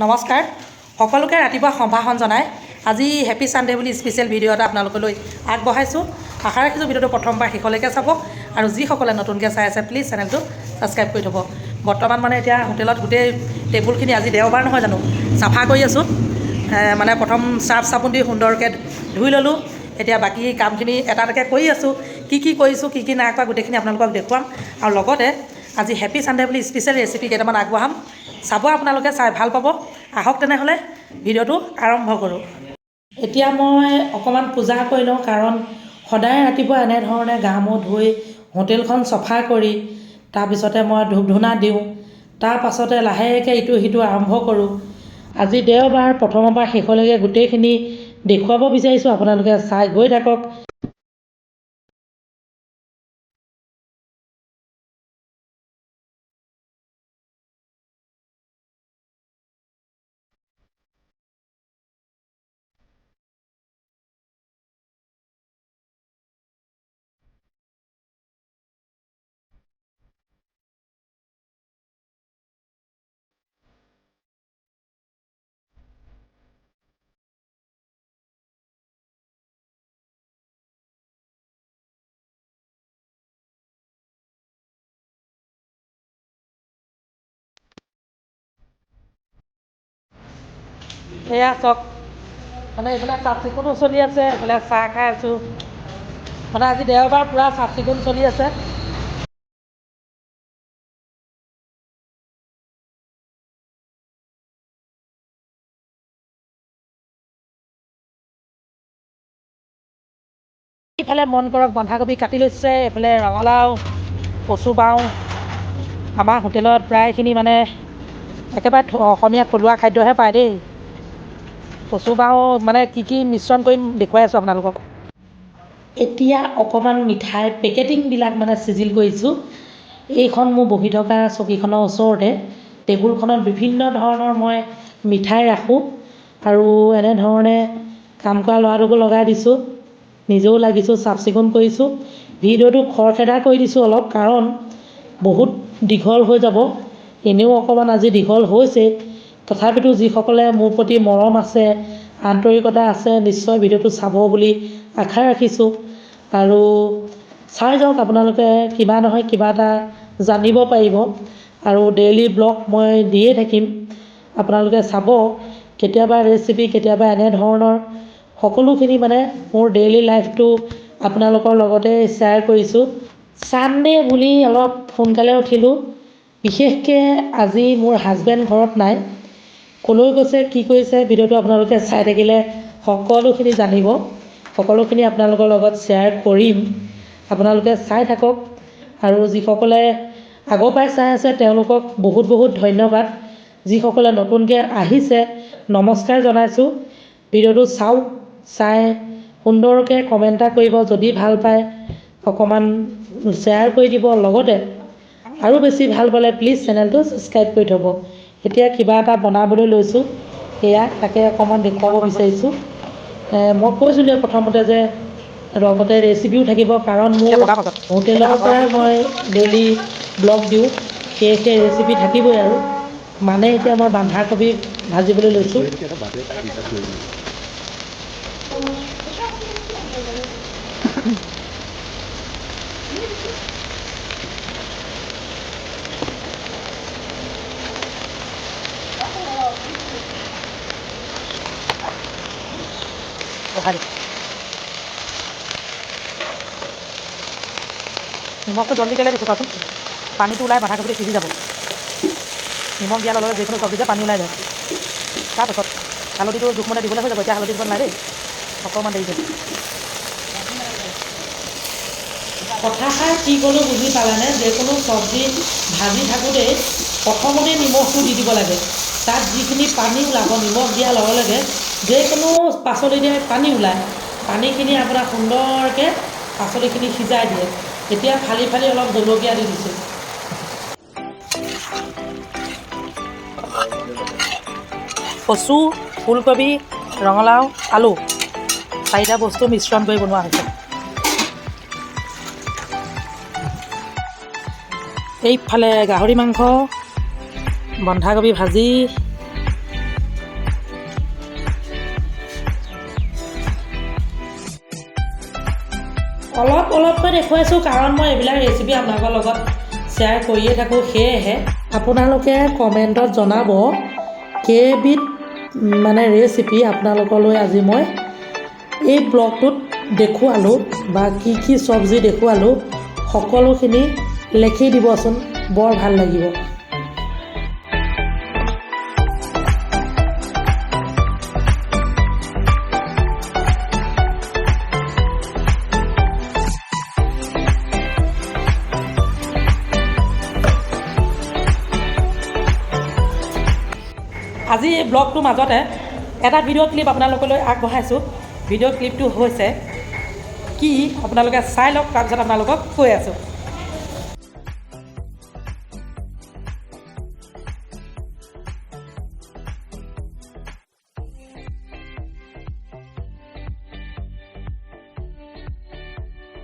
নমস্কাৰ। সকলোকে ৰাতিপুৱা সম্ভাষণ জনাই আজি হেপী ছানডে' বুলি স্পেচিয়েল ভিডিঅ' এটা আপোনালোকলৈ আগবঢ়াইছোঁ। আশা ৰাখিছোঁ ভিডিঅ'টো প্ৰথমবাৰ শেষলৈকে চাব আৰু যিসকলে নতুনকৈ চাই আছে প্লিজ চেনেলটো ছাবস্ক্ৰাইব কৰি থ'ব। বৰ্তমান মানে এতিয়া হোটেলত গোটেই টেবুলখিনি আজি দেওবাৰ নহয় জানো? চাফা কৰি আছোঁ। মানে প্ৰথম চাৰ্ফ চাবোন দি সুন্দৰকৈ ধুই ল'লোঁ। এতিয়া বাকী কামখিনি এটা এটাকৈ কৰি আছোঁ। কি কি কৰিছোঁ কি কি নাই কৰা গোটেইখিনি আপোনালোকক দেখুৱাম। আৰু লগতে আজি হেপী ছানডে' বুলি স্পেচিয়েল ৰেচিপি কেইটামান আগবঢ়াম। চাব আপোনালোকে চাই ভাল পাব। আহক তেনেহ'লে ভিডিঅ'টো আৰম্ভ কৰোঁ। এতিয়া মই অকণমান পূজা কৰি লওঁ কাৰণ সদায় ৰাতিপুৱা এনেধৰণে গা মূৰ ধুই হোটেলখন চফা কৰি তাৰপিছতে মই ধূপ ধূনা দিওঁ। তাৰ পাছতে লাহেকৈ ইটো সিটো আৰম্ভ কৰোঁ। আজি দেওবাৰ প্ৰথমৰ পৰা শেষলৈকে গোটেইখিনি দেখুৱাব বিচাৰিছোঁ। আপোনালোকে চাই গৈ থাকক। এয়া চাওক মানে এইফালে চাফ চিকুণো চলি আছে এইফালে চাহ খাই আছোঁ। মানে আজি দেওবাৰ পূৰা চাফ চিকুণ চলি আছে। ইফালে মন কৰক বন্ধাকবি কাটি লৈছে এইফালে ৰঙালাও কচু বাওঁ। আমাৰ হোটেলত প্ৰায়খিনি মানে একেবাৰে অসমীয়া থলুৱা খাদ্যহে পায় দেই। কচু বাওঁ মানে কি কি মিশ্ৰণ কৰিম দেখুৱাই আছোঁ আপোনালোকক। এতিয়া অকণমান মিঠাই পেকেটিংবিলাক মানে চিজিল কৰিছোঁ। এইখন মোৰ বহি থকা চকীখনৰ ওচৰতে। টেবুলখনত বিভিন্ন ধৰণৰ মই মিঠাই ৰাখোঁ আৰু এনেধৰণে কাম কৰা ল'ৰাটোকো লগাই দিছোঁ। নিজেও লাগিছোঁ চাফ চিকুণ কৰিছোঁ। ভিডিঅ'টো খৰখেদা কৰি দিছোঁ অলপ কাৰণ বহুত দীঘল হৈ যাব। এনেও অকণমান আজি দীঘল হৈছে। তথাপিতো যিসকলে মোৰ প্ৰতি মৰম আছে আন্তৰিকতা আছে নিশ্চয় ভিডিঅ'টো চাব বুলি আশা ৰাখিছোঁ। আৰু চাই যাওক আপোনালোকে কিবা নহয় কিবা এটা জানিব পাৰিব। আৰু ডেইলি ব্লগ মই দিয়ে থাকিম। আপোনালোকে চাব কেতিয়াবা ৰেচিপি কেতিয়াবা এনেধৰণৰ সকলোখিনি মানে মোৰ ডেইলি লাইফটো আপোনালোকৰ লগতে শ্বেয়াৰ কৰিছোঁ। ছানডে' বুলি অলপ সোনকালে উঠিলোঁ। বিশেষকৈ আজি মোৰ হাজবেণ্ড ঘৰত নাই। ক'লৈ গৈছে কি কৰিছে ভিডিঅ'টো আপোনালোকে চাই থাকিলে সকলোখিনি জানিব। সকলোখিনি আপোনালোকৰ লগত শ্বেয়াৰ কৰিম। আপোনালোকে চাই থাকক। আৰু যিসকলে আগৰ পৰাই চাই আছে তেওঁলোকক বহুত বহুত ধন্যবাদ। যিসকলে নতুনকৈ আহিছে নমস্কাৰ জনাইছোঁ। ভিডিঅ'টো চাওক চাই সুন্দৰকৈ কমেণ্ট এটা কৰিব যদি ভাল পায় অকণমান শ্বেয়াৰ কৰি দিব। লগতে আৰু বেছি ভাল পালে প্লিজ চেনেলটো ছাবস্ক্ৰাইব কৰি থ'ব। এতিয়া কিবা এটা বনাবলৈ লৈছোঁ। সেয়া তাকে অকণমান দেখুৱাব বিচাৰিছোঁ। মই কৈছিলোঁ প্ৰথমতে যে লগতে ৰেচিপিও থাকিব কাৰণ মোৰ হোটেলৰ পৰাই মই ডেইলি ব্লগ দিওঁ। সেই সেই ৰেচিপি থাকিবই আৰু। মানে এতিয়া মই বন্ধাকবি ভাজিবলৈ লৈছোঁ। বহাই দিম। নিমখটো জলদি কেলৈ দিছোঁ কোৱাচোন পানীটো ওলাই বন্ধাকবিটো সিজি যাব। নিমখ দিয়াৰ লগে লগে যিকোনো চব্জিতে পানী ওলাই যায়। তাৰপাছত হালধিটো জোখমতে দিবলৈ হৈ যাব, এতিয়া হালধি দিব নালাগে দেই। অকণমান দেৰি যায় কথাষাৰ কি ক'লোঁ বুজি পালানে? যিকোনো চব্জি ভাজি থাকোঁতেই প্ৰথমতে নিমখটো দি দিব লাগে। তাত যিখিনি পানী ওলাব, নিমখ দিয়াৰ লগে লগে যিকোনো পাচলিতে পানী ওলায়। পানীখিনি আপোনাৰ সুন্দৰকৈ পাচলিখিনি সিজাই দিয়ে। এতিয়া ফালি ফালি অলপ জলকীয়া দি দিছোঁ। কচু, ফুলকবি, ৰঙালাও, আলু চাৰিটা বস্তু মিশ্ৰণ কৰি বনোৱা হৈছে। এইফালে গাহৰি মাংস, বন্ধাকবি ভাজি অলপকৈ দেখুৱাইছোঁ কাৰণ মই এইবিলাক ৰেচিপি আপোনালোকৰ লগত শ্বেয়াৰ কৰিয়ে থাকোঁ সেয়েহে আপোনালোকে কমেণ্টত জনাব কেইবিধ মানে ৰেচিপি আপোনালোকলৈ আজি মই এই ব্লগটোত দেখুৱালোঁ বা কি কি চব্জি দেখুৱালোঁ সকলোখিনি লেখি দিবচোন বৰ ভাল লাগিব। এই ব্লগটোৰ মাজতে এটা ভিডিঅ' ক্লিপ আপোনালোকলৈ আগবঢ়াইছোঁ। ভিডিঅ' ক্লিপটো হৈছে কি আপোনালোকে চাই লওক তাৰপিছত আপোনালোকক কৈ আছোঁ।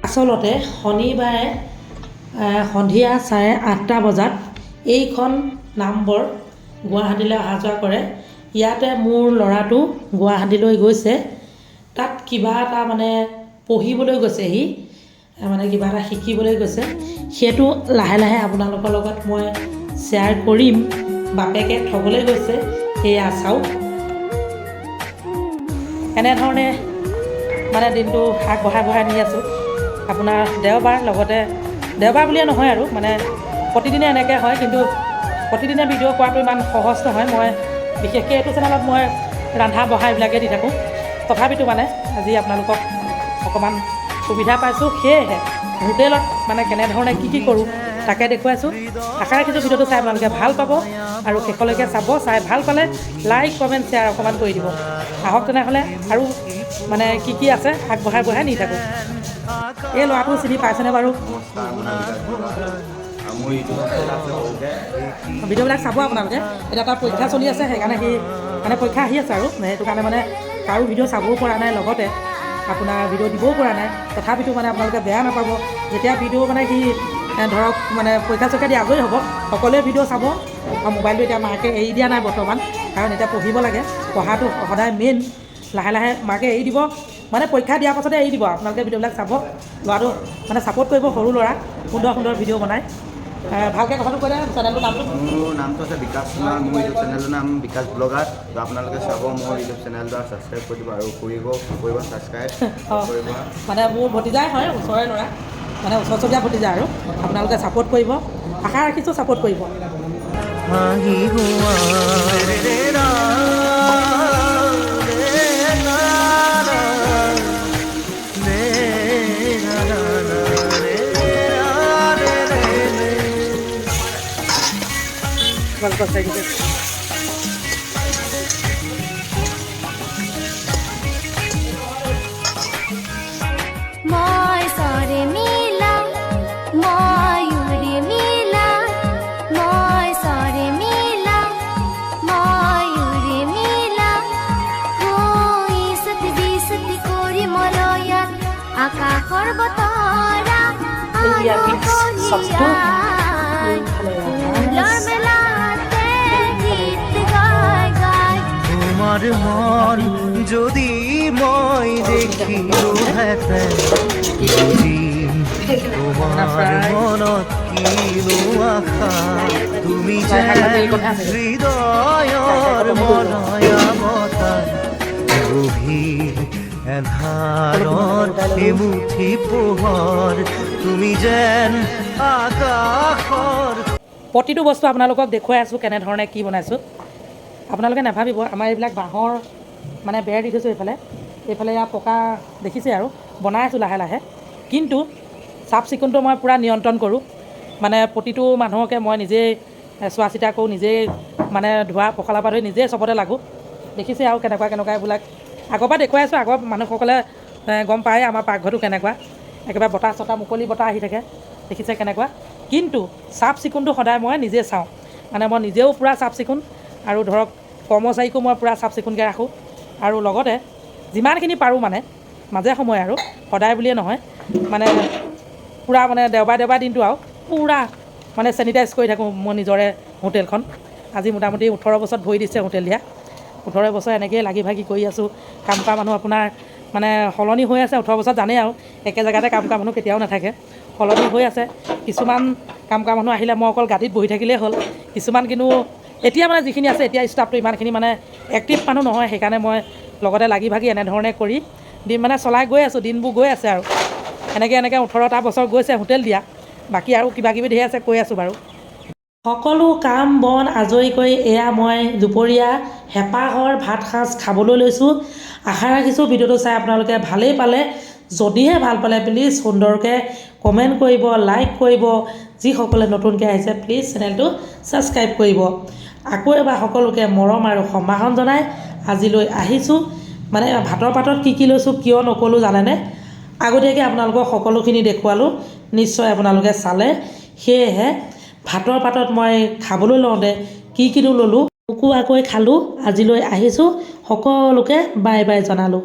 আচলতে শনিবাৰে সন্ধিয়া চাৰে আঠটা বজাত এইখন নামবৰ গুৱাহাটীলৈ অহা যোৱা কৰে। ইয়াতে মোৰ ল'ৰাটো গুৱাহাটীলৈ গৈছে। তাত কিবা এটা মানে পঢ়িবলৈ গৈছে সি মানে কিবা এটা শিকিবলৈ গৈছে। সেইটো লাহে লাহে আপোনালোকৰ লগত মই শ্বেয়াৰ কৰিম। বাপেকে থ'বলৈ গৈছে। সেয়া চাওক। এনেধৰণে মানে দিনটো আগবঢ়াই বঢ়াই নি আছোঁ। আপোনাৰ দেওবাৰ লগতে, দেওবাৰ বুলিয়ে নহয় আৰু মানে প্ৰতিদিনে এনেকৈ হয়, কিন্তু প্ৰতিদিনে ভিডিঅ' কৰাটো ইমান সহজ নহয়। মই বিশেষকৈ এইটো চেনেলত মই ৰন্ধা, বঢ়া এইবিলাকে দি থাকোঁ। তথাপিতো মানে আজি আপোনালোকক অকণমান সুবিধা পাইছোঁ। সেয়েহে হোটেলত মানে কেনেধৰণে কি কি কৰোঁ তাকে দেখুৱাইছোঁ। আশা ৰাখিছোঁ ভিডিঅ'টো চাই আপোনালোকে ভালো পাব আৰু শেষলৈকে চাব। চাই ভালো পালে লাইক, কমেণ্ট, শ্বেয়াৰ অকণমান কৰি দিব। আহক তেনেহ'লে আৰু মানে কি কি আছে আগবঢ়াই বঢ়াই নি থাকোঁ। এই ল'ৰাটো চিনি পাইছেনে বাৰু? ভিডিঅ'বিলাক চাব আপোনালোকে এতিয়া তাৰ পৰীক্ষা চলি আছে সেইকাৰণে সি মানে পৰীক্ষা আহি আছে আৰু। সেইটো কাৰণে মানে কাৰো ভিডিঅ' চাবও পৰা নাই লগতে আপোনাৰ ভিডিঅ' দিবও পৰা নাই। তথাপিতো মানে আপোনালোকে বেয়া নাপাব। যেতিয়া ভিডিঅ' মানে সি ধৰক মানে পৰীক্ষা চৰীক্ষা দি আজৰি হ'ব সকলোৱে ভিডিঅ' চাব। আৰু মোবাইলটো এতিয়া মাকে এৰি দিয়া নাই বৰ্তমান কাৰণ এতিয়া পঢ়িব লাগে। পঢ়াটো সদায় মেইন লাহে লাহে মাকে এৰি দিব। মানে পৰীক্ষা দিয়াৰ পাছতে এৰি দিব। আপোনালোকে ভিডিঅ'বিলাক চাব। ল'ৰাটো মানে ছাপৰ্ট কৰিব সৰু ল'ৰা। সুন্দৰ সুন্দৰ ভিডিঅ' বনায়। ভালকৈ কথাটো কৈ চেনেলটোৰ নামটো মোৰ নামটো আছে বিকাশ কুমাৰ মোৰ ইউটিউব চেনেলৰ নাম বিকাশ ব্লগাৰ তো আপোনালোকে চাব মোৰ ইউটিউব চেনেলটো আৰু ছাবস্ক্ৰাইব কৰি দিব আৰু কৰিব কৰিব ছাবস্ক্ৰাইব কৰিব মানে মোৰ ভতিজাই হয় ওচৰৰে ল'ৰা মানে ওচৰ চুবুৰীয়া ভতিজা আৰু আপোনালোকে ছাপোৰ্ট কৰিব আশা ৰাখিছোঁ ছাপোৰ্ট কৰিব percentage. মই সরে মিলা ময়ূরে মিলা মই সরে মিলা ময়ূরে মিলা কই আকাশৰ বতৰা মন যদি মই দেখি আজি তোমাৰ মনত কিনো আশা তুমি যে হৃদয়ৰ মলয়ামতাৰ গভীৰ এন্ধাৰত এমুঠি পোহৰ তুমি যেন আকাশৰ প্ৰতিটো বস্তু আপোনালোকক দেখুৱাই আছোঁ কেনেধৰণে কি বনাইছোঁ। আপোনালোকে নাভাবিব আমাৰ এইবিলাক বাঁহৰ মানে বেৰ দি থৈছোঁ এইফালে। এইফালে ইয়াৰ পকা দেখিছে আৰু বনাই আছোঁ লাহে লাহে। কিন্তু চাফ চিকুণটো মই পূৰা নিয়ন্ত্ৰণ কৰোঁ। মানে প্ৰতিটো মানুহকে মই নিজেই চোৱা চিতা কৰোঁ নিজেই মানে ধোৱা পখলাৰ পৰা ধৰি নিজেই চবতে লাগোঁ। দেখিছে আৰু কেনেকুৱা কেনেকুৱা এইবিলাক। আগৰ পৰা দেখুৱাই আছোঁ আগৰ মানুহসকলে গম পায় আমাৰ পাকঘৰটো কেনেকুৱা। একেবাৰে বতাহ চতাহ মুকলি বতাহ আহি থাকে। দেখিছে কেনেকুৱা। কিন্তু চাফ চিকুণটো সদায় মই নিজে চাওঁ। মানে মই নিজেও পূৰা চাফ চিকুণ। আৰু ধৰক কৰ্মচাৰীকো মই পূৰা চাফ চিকুণকৈ ৰাখোঁ। আৰু লগতে যিমানখিনি পাৰোঁ মানে মাজে সময়ে আৰু সদায় বুলিয়ে নহয় মানে পূৰা মানে দেওবাৰে দেওবাৰে দিনটো আৰু পূৰা মানে চেনিটাইজ কৰি থাকোঁ মোৰ নিজৰে হোটেলখন। আজি মোটামুটি ওঠৰ বছৰত ভৰি দিছে হোটেল দিয়া। ওঠৰ বছৰ এনেকৈয়ে লাগি ভাগি কৰি আছোঁ। কাম কৰা মানুহ আপোনাৰ মানে সলনি হৈ আছে ওঠৰ বছৰত জানেই আৰু একে জেগাতে কাম কৰা মানুহ কেতিয়াও নাথাকে। সলনি হৈ আছে। কিছুমান কাম কৰা মানুহ আহিলে মই অকল গাড়ীত বহি থাকিলেই হ'ল। কিছুমান কিন্তু এতিয়া মানে যিখিনি আছে এতিয়া ষ্টাফটো ইমানখিনি মানে এক্টিভ মানুহ নহয় সেইকাৰণে মই লগতে লাগি ভাগি এনেধৰণে কৰি দিন মানে চলাই গৈ আছোঁ দিনবোৰ গৈ আছে আৰু। এনেকৈ এনেকৈ ওঠৰটা বছৰ গৈছে হোটেল দিয়া। বাকী আৰু কিবা কিবি ধেৰ আছে কৈ আছোঁ বাৰু। সকলো কাম বন আজৰি কৰি এয়া মই দুপৰীয়া হেঁপাহৰ ভাত সাজ খাবলৈ লৈছোঁ। আশা ৰাখিছোঁ ভিডিঅ'টো চাই আপোনালোকে ভালেই পালে। যদিহে ভাল পালে প্লিজ সুন্দৰকৈ কমেণ্ট কৰিব লাইক কৰিব। যিসকলে নতুনকৈ আহিছে প্লিজ চেনেলটো ছাবস্ক্ৰাইব কৰিব। আকৌ এবাৰ সকলোকে মৰম আৰু সম্ভাষণ জনাই আজিলৈ আহিছোঁ। মানে ভাতৰ পাতত কি কি লৈছোঁ কিয় নক'লোঁ জানেনে? আগতীয়াকৈ আপোনালোকক সকলোখিনি দেখুৱালোঁ। নিশ্চয় আপোনালোকে চালে। সেয়েহে, ভাতৰ পাতত মই খাবলৈ লওঁতে কি কিনো ল'লোঁ, মোকো খালোঁ। আজিলৈ আহিছোঁ। সকলোকে বাই বাই জনালোঁ।